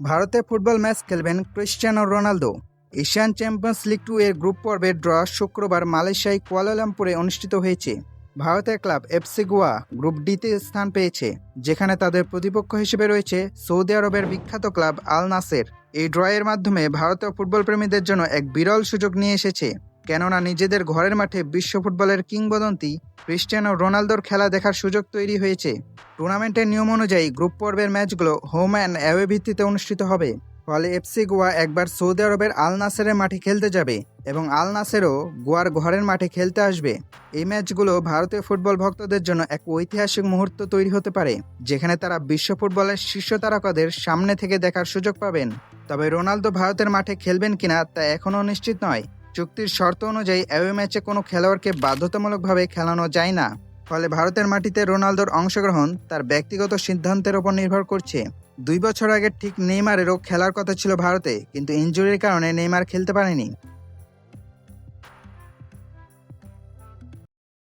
ভারতে football match খেলবেন Cristiano Ronaldo. Asian champions league two এর গ্রুপ পর্বের ড্র শুক্রবার মালয়েশিয়ায় কুয়ালালামপুরে অনুষ্ঠিত হয়েছে। ভারতের ক্লাব এফসি গোয়া গ্রুপ ডিতে স্থান পেয়েছে, যেখানে তাদের প্রতিপক্ষ হিসেবে রয়েছে সৌদি আরবের বিখ্যাত ক্লাব আল নাসের এই ড্রয়ের মাধ্যমে ভারতীয় ফুটবল প্রেমীদের জন্য এক বিরল সুযোগ নিয়ে এসেছে। কেননা নিজেদের ঘরের মাঠে বিশ্ব ফুটবলের কিংবদন্তি ক্রিস্টিয়ানো রোনালদোর খেলা দেখার সুযোগ তৈরি হয়েছে। টুর্নামেন্টের নিয়ম অনুযায়ী গ্রুপ পর্বের ম্যাচগুলো হোম অ্যান্ড অ্যাওয়ে ভিত্তিতে অনুষ্ঠিত হবে। ফলে এফসি গোয়া একবার সৌদি আরবের আল নাসেরের মাঠে খেলতে যাবে এবং আল নাসেরও গোয়ার ঘরের মাঠে খেলতে আসবে। এই ম্যাচগুলো ভারতীয় ফুটবল ভক্তদের জন্য এক ঐতিহাসিক মুহূর্ত তৈরি হতে পারে, যেখানে তারা বিশ্ব ফুটবলের শীর্ষ তারকাদের সামনে থেকে দেখার সুযোগ পাবেন। তবে রোনালদো ভারতের মাঠে খেলবেন কিনা তা এখনও নিশ্চিত নয়। চুক্তির শর্ত অনুযায়ী অ্যাওয়ে ম্যাচে কোনো খেলোয়াড়কে বাধ্যতামূলকভাবে খেলানো যায় না। ফলে ভারতের মাটিতে রোনালদোর অংশগ্রহণ তার ব্যক্তিগত সিদ্ধান্তের ওপর নির্ভর করছে। দুই বছর আগে ঠিক নেইমারেরও খেলার কথা ছিল ভারতে, কিন্তু ইঞ্জুরির কারণে নেইমার খেলতে পারেনি।